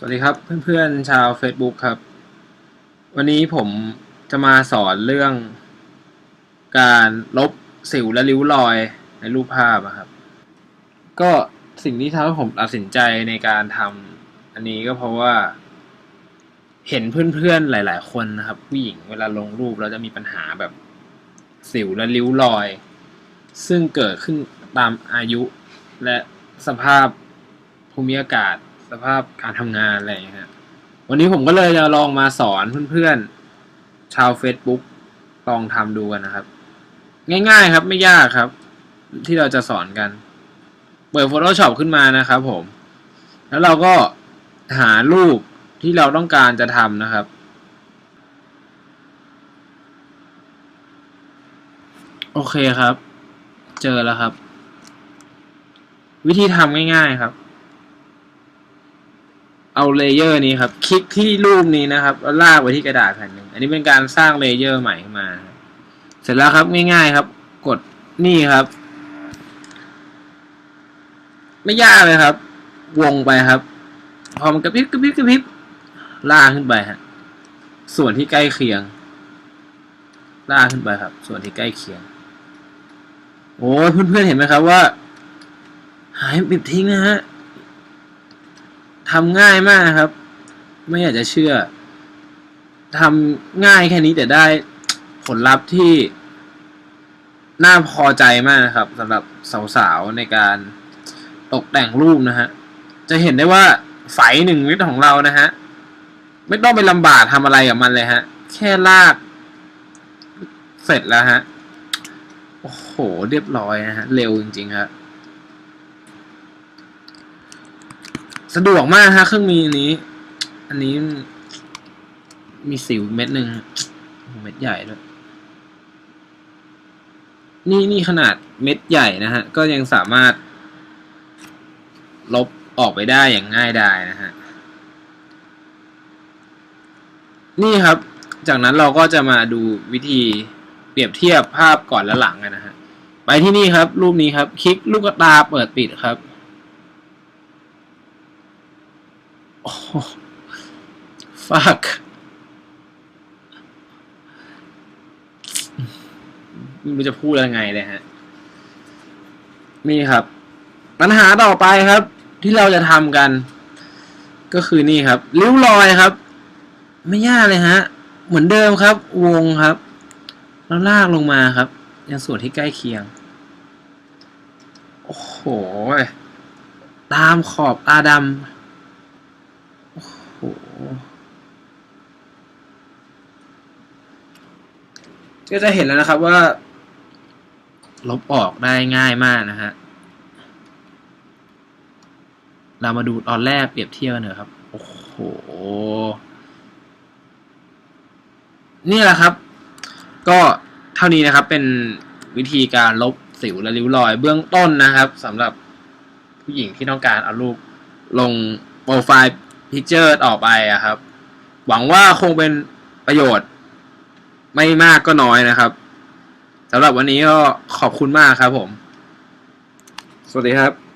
สวัสดีครับเพื่อนๆชาว Facebook ครับ วันนี้ผมจะมาสอนเรื่อง การลบสิวและริ้วรอยในรูปภาพครับ ก็สิ่งที่ทำให้ผมตัดสินใจในการทำอันนี้ก็เพราะว่า เห็นเพื่อนๆหลาย ๆ คนนะครับผู้หญิงเวลาลงรูปแล้วจะมีปัญหาแบบสิวและริ้วรอย ซึ่งเกิดขึ้นตามอายุและสภาพภูมิอากาศ สภาพการทำงานอะไรอย่างเงี้ยฮะวันนี้ผมก็เลยจะลองมาสอนเพื่อนๆ ชาว Facebook ลองทำดูกันนะครับ ง่ายๆครับไม่ยากครับ ที่เราจะสอนกัน เปิด Photoshop ขึ้นมานะครับผม แล้วเราก็หารูปที่เราต้องการจะทำนะครับ โอเคครับ เจอแล้วครับ วิธีทำง่ายๆครับ เอาเลเยอร์นี้ครับ คลิกที่รูปนี้นะครับ แล้วลากไปที่กระดาษแผ่นหนึ่งอันนี้เป็นการสร้างเลเยอร์ใหม่ขึ้นมา เสร็จแล้วครับง่ายๆครับ กดนี่ครับ ไม่ยากเลยครับ วงไปครับ พอมันกระพริบกระพริบกระพริบลากขึ้นไปฮะส่วนที่ใกล้เคียง ลากขึ้นไปครับ ส่วนที่ใกล้เคียง โอ้เพื่อนๆเห็นไหมครับว่า หายปิดทิ้งนะฮะ ทำง่ายมากครับ ไม่อยากจะเชื่อทำง่ายแค่นี้แต่ได้ผลลัพธ์ที่น่าพอใจมากนะครับสำหรับสาวๆในการตกแต่งรูปนะฮะ จะเห็นได้ว่าไฝหนึ่งเม็ดของเรานะฮะ ไม่ต้องไปลำบากทำอะไรกับมันเลยฮะ แค่ลาก เสร็จแล้วฮะ โอ้โห เรียบร้อยนะฮะ เร็วจริงๆครับ สะดวกมากฮะเครื่องมีอันนี้ อันนี้มีสิวเม็ดหนึ่งเม็ดใหญ่ด้วย นี่นี่ขนาดเม็ดใหญ่นะฮะ ก็ยังสามารถ ลบออกไปได้อย่างง่ายดายนะฮะ นี่ครับ จากนั้นเราก็จะมาดูวิธีเปรียบเทียบภาพก่อนและหลังกันนะฮะ ไปที่นี่ครับ รูปนี้ครับ คลิกลูกตาเปิดปิดครับ ฟักไม่รู้จะพูดยังไงเลยฮะ นี่ครับ ปัญหาต่อไปครับ ที่เราจะทำกัน ก็คือนี่ครับริ้วรอยครับ ไม่ยากเลยฮะ เหมือนเดิมครับ วงครับ แล้วลากลงมาครับยังส่วนที่ใกล้เคียง โอ้โห ตามขอบตาดำ หก็จะเห็นแล้วนะครับว่า ลบออกได้ง่ายมากนะฮะ เรามาดูตอนแรกเปรียบเทียบกันเถอะครับ โอ้โห นี่แหละครับ ก็เท่านี้นะครับเป็นวิธีการลบสิวและริ้วรอยเบื้องต้นนะครับสำหรับผู้หญิงที่ต้องการเอารูปลงโปรไฟล์ พิกเจอร์ต่อไปอะครับ หวังว่าคงเป็นประโยชน์ ไม่มากก็น้อยนะครับสำหรับวันนี้ก็ขอบคุณมากครับผม สวัสดีครับ